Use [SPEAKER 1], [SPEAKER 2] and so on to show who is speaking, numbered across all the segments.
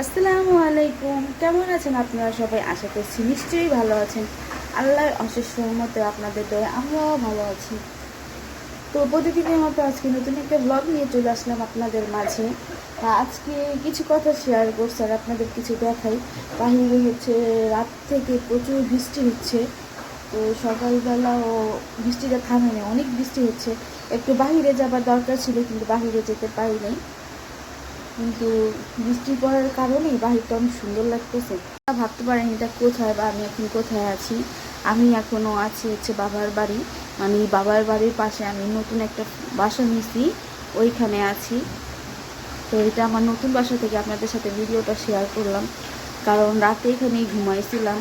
[SPEAKER 1] আসসালামু আলাইকুম। কেমন আছেন আপনারা সবাই? আশা করছি নিশ্চয়ই ভালো আছেন। আল্লাহর অশেষ সহমতে আপনাদের দয়ে আমরাও ভালো আছি। তো প্রতিদিনের মতো আজকে নতুন একটা ব্লগ নিয়ে চলে আসলাম আপনাদের মাঝে। আজকে কিছু কথা শেয়ার করছি আর আপনাদের কিছু দেখাই। বাহিরে হচ্ছে রাত থেকে প্রচুর বৃষ্টি হচ্ছে। তো সকালবেলাও বৃষ্টিটা থামে না অনেক বৃষ্টি হচ্ছে। একটু বাহিরে যাবার দরকার ছিল, কিন্তু বাহিরে যেতে পারিনি। কিন্তু বৃষ্টি পড়ার কারণেই বাহিরটা অনেক সুন্দর লাগতেছে। ভাবতে পারেন এটা কোথায় বা আমি এখন কোথায় আছি। আমি এখনও আছি হচ্ছে বাবার বাড়ি। মানে বাবার বাড়ির পাশে আমি নতুন একটা বাসা নিয়েছি, ওইখানে আছি। তো এটা আমার নতুন বাসা থেকে আপনাদের সাথে ভিডিওটা শেয়ার করলাম। কারণ রাতে এখানেই ঘুমাইছিলাম।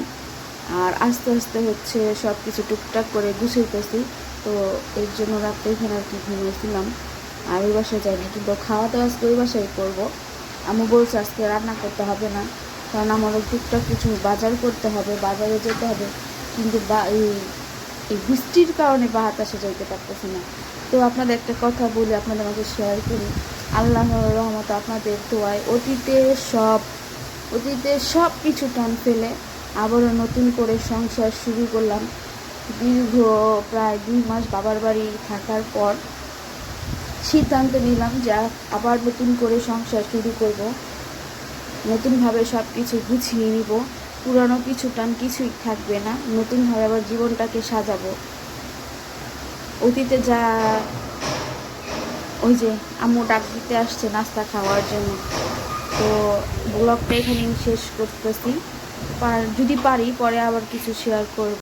[SPEAKER 1] আর আস্তে আস্তে হচ্ছে সব কিছু টুকটাক করে গুছাইতেছি তো এর জন্য রাতে এখানে আর কি ঘুমাইছিলাম। আর ওই বাসায় যাইনি, কিন্তু খাওয়া দাওয়া আজকে ওই বাসায় করব। আমি বলছি, আজকে রান্না করতে হবে না, কারণ আমারও টুকটাক কিছু বাজার করতে হবে, বাজারে যেতে হবে, কিন্তু বা এই বৃষ্টির কারণে বা হাতাশে যাইতে পারতেছি না। তো আপনাদের একটা কথা বলি, আপনাদের মাঝে শেয়ার করি। আল্লাহ রহমত আপনাদের দোয়ায় অতীতে সব অতীতে সব কিছু টান ফেলে আবারও নতুন করে সংসার শুরু করলাম। দীর্ঘ প্রায় দুই মাস বাবার বাড়ি থাকার পর সিদ্ধান্ত নিলাম যে আবার নতুন করে সংসার শুরু করব। নতুনভাবে সব কিছু গুছিয়ে নিব। পুরানো কিছু টান কিছুই থাকবে না। নতুনভাবে আবার জীবনটাকে সাজাবো। অতীতে যা ওই যে আম্মু ডাক দিতে আসছে নাস্তা খাওয়ার জন্য। তো ব্লগটা এখানে শেষ করতেছি। পার যদি পারি পরে আবার কিছু শেয়ার করব।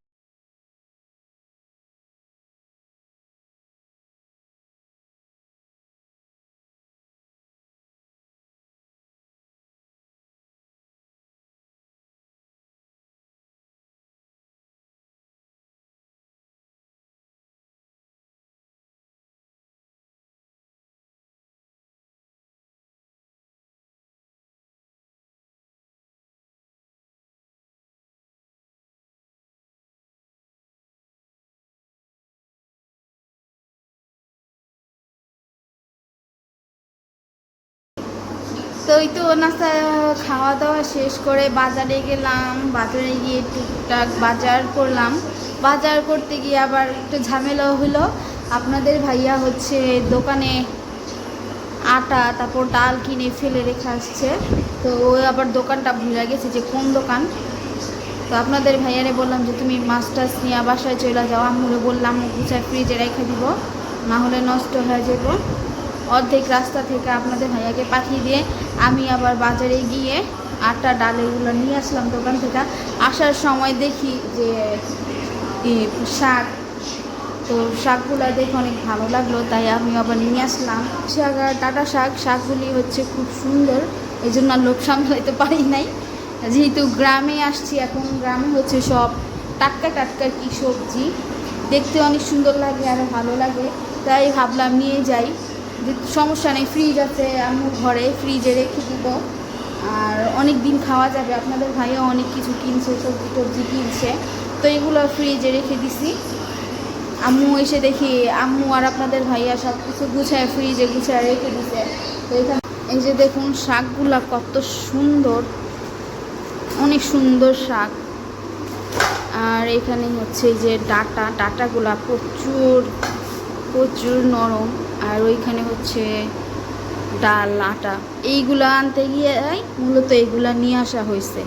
[SPEAKER 1] তো ওই তো নাস্তা খাওয়া দাওয়া শেষ করে বাজারে গেলাম। বাজারে গিয়ে টুকটাক বাজার করলাম। বাজার করতে গিয়ে আবার একটু ঝামেলা হলো। আপনাদের ভাইয়া হচ্ছে দোকানে আটা, তারপর ডাল কিনে ফেলে রেখে আসছে। তো ও আবার দোকানটা ভুলে গেছে যে কোন দোকান। তো আপনাদের ভাইয়ারে বললাম যে, তুমি টাছ নিয়ে বাসায় চলে যাও। আম্মুরে বললাম, গুছায় ফ্রিজে রেখে দিব না হলে নষ্ট হয়ে যাব। অর্ধেক রাস্তা থেকে আপনাদের ভাইয়াকে পাঠিয়ে দিয়ে আমি আবার বাজারে গিয়ে আটা ডাল এগুলো নিয়ে আসলাম দোকান থেকে। আসার সময় দেখি যে শাক। তো শাকগুলো দেখে অনেক ভালো লাগল, তাই আমি আবার নিয়ে আসলাম। শাক আর টাটা শাক, শাকগুলি হচ্ছে খুব সুন্দর, এই জন্য আর লোক সামলাইতে পারি নাই। যেহেতু গ্রামে আসছি, এখন গ্রামে হচ্ছে সব টাটকা টাটকা কি সবজি। দেখতে অনেক সুন্দর লাগে আর ভালো লাগে, তাই ভাবলাম নিয়ে যাই। যে সমস্যা নেই ফ্রিজ আছে, আম্মু ঘরে ফ্রিজে রেখে দিব। আর অনেক দিন খাওয়া যাবে, আপনাদের ভাইও অনেক কিছু কিনছে, সবজি টবজি কিনছে। তো এগুলো ফ্রিজে রেখে দিছি। আম্মু এসে দেখি, আম্মু আর আপনাদের ভাইয়া সব কিছু গুছায় ফ্রিজে গুছায় রেখে দিছে। তো এখানে, এই যে দেখুন, শাকগুলা কত সুন্দর। অনেক সুন্দর শাক। আর এখানে হচ্ছে যে ডাটা, ডাটাগুলা প্রচুর প্রচুর নরম। আর ওইখানে হচ্ছে ডাল, আটা, এইগুলো আনতে গিয়ে মূলত এইগুলা নিয়ে আসা হয়েছে।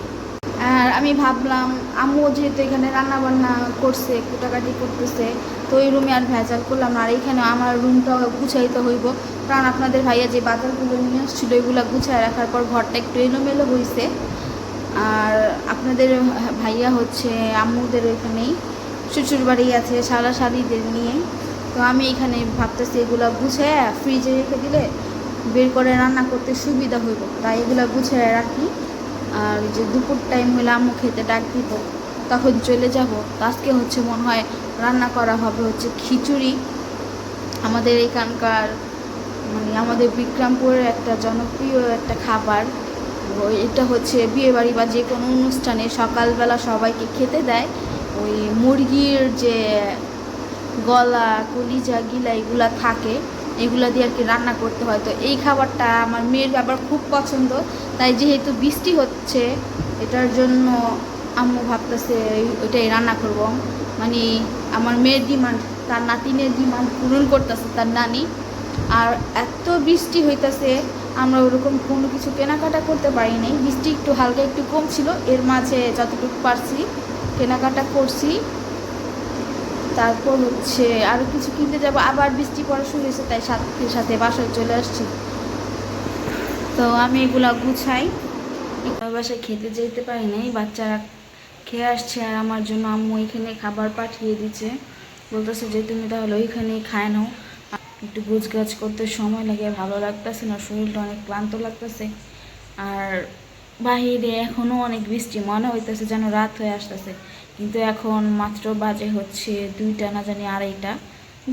[SPEAKER 1] আর আমি ভাবলাম, আম্মু যেহেতু এখানে রান্না বান্না করছে কুটাকাটি করতেছে, তো ওই রুমে আর ভেজাল করলাম আর এইখানে আমার রুমটা গুছাইতে হইব। কারণ আপনাদের ভাইয়া যে বাজারগুলো নিয়ে আসছিল, ওইগুলো গুছায় রাখার পর ঘরটা একটু এলোমেলো হয়েছে আর আপনাদের ভাইয়া হচ্ছে আম্মুদের ওইখানেই শ্বশুর বাড়ি আছে সারা শাড়িদের নিয়ে। তো আমি এখানে ভাবতেছি এগুলো গুছিয়ে ফ্রিজে রেখে দিলে বের করে রান্না করতে সুবিধা হইব। তাই এগুলো গুছিয়ে রাখি। আর যে দুপুর টাইম হলে আম্মু খেতে ডাক দিব, তখন চলে যাব। আজকে হচ্ছে মনে হয় রান্না করা হবে হচ্ছে খিচুড়ি। আমাদের এখানকার মানে আমাদের বিক্রমপুরের একটা জনপ্রিয় একটা খাবার। ওই এটা হচ্ছে বিয়েবাড়ি বা যে কোনো অনুষ্ঠানে সকালবেলা সবাইকে খেতে দেয়। ওই মুরগির যে গলা, কলিজা, গিলা এগুলা থাকে, এগুলো দিয়ে আর কি রান্না করতে হয়। তো এই খাবারটা আমার মেয়ের আবার খুব পছন্দ। তাই যেহেতু বৃষ্টি হচ্ছে, এটার জন্য আম্মু ভাবতেছে ওইটাই রান্না করব। মানে আমার মেয়ের ডিমান্ড, তার নাতিনের ডিমান্ড পূরণ করতেছে তার নানি। আর এত বৃষ্টি হইতাছে, আমরা ওরকম কোনো কিছু কেনাকাটা করতে পারি নাই। বৃষ্টি একটু হালকা একটু কম ছিল, এর মাঝে যতটুকু পারছি কেনাকাটা করছি। তারপর হচ্ছে আরও কিছু কিনতে যাব। আবার বৃষ্টি পড়া শুরু হয়েছে, তাই সাথে সাথে বাসায় চলে আসছি। তো আমি এগুলা গুছাই। বাসায় খেতে যেতে পারি নাই, বাচ্চারা খেয়ে আসছে আর আমার জন্য আম্মু এখানে খাবার পাঠিয়ে দিচ্ছে বলতেছে যে, তুমি তাহলে ওইখানেই খায় নাও। একটু গুছগাছ করতে সময় লাগে, ভালো লাগতেছে না, শরীরটা অনেক ক্লান্ত লাগতেছে। আর বাহিরে এখনও অনেক বৃষ্টি, মনে হইতেছে যেন রাত হয়ে আসতেছে। কিন্তু এখন মাত্র বাজে হচ্ছে দুইটা, না জানি আড়াইটা।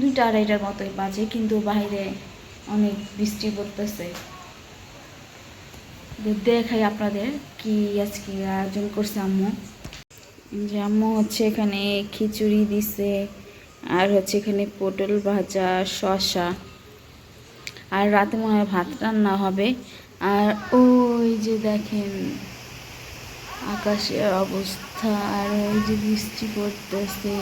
[SPEAKER 1] দুইটা আড়াইটার মতোই বাজে, কিন্তু বাইরে অনেক বৃষ্টি পড়তেছে। দেখাই আপনাদের কি আজকে আয়োজন করছে আম্মু। যে আম্মু হচ্ছে এখানে খিচুড়ি দিছে, আর হচ্ছে এখানে পটল ভাজা, শসা। আর রাতে মনে হয় ভাত রান্না হবে। আর ওই যে দেখেন আকাশের অবস্থা আর ওই যে বৃষ্টি পড়তেছে।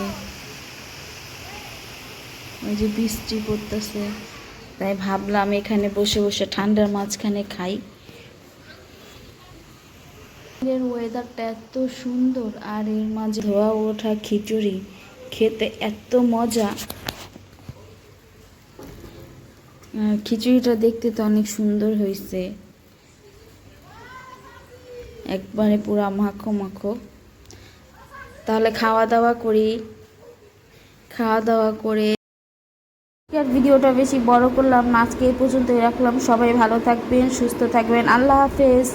[SPEAKER 1] ওই যে বৃষ্টি পড়তেছে। তাই ভাবলাম এখানে বসে বসে ঠান্ডার মাঝখানে খাই। এর ওয়েদারটা এত সুন্দর আর এর মাঝে ধোয়া ওঠা খিচুড়ি, খেতে এত মজা। খিচুড়িটা দেখতে তো অনেক সুন্দর হয়েছে। একবারে পুরা মাখো মাখো। তাহলে খাওয়া দাওয়া করি। খাওয়া দাওয়া করে আর ভিডিওটা বেশি বড় করলাম না, আজকে এই পর্যন্তই রাখলাম। সবাই ভালো থাকবেন, সুস্থ থাকবেন। আল্লাহ হাফেজ।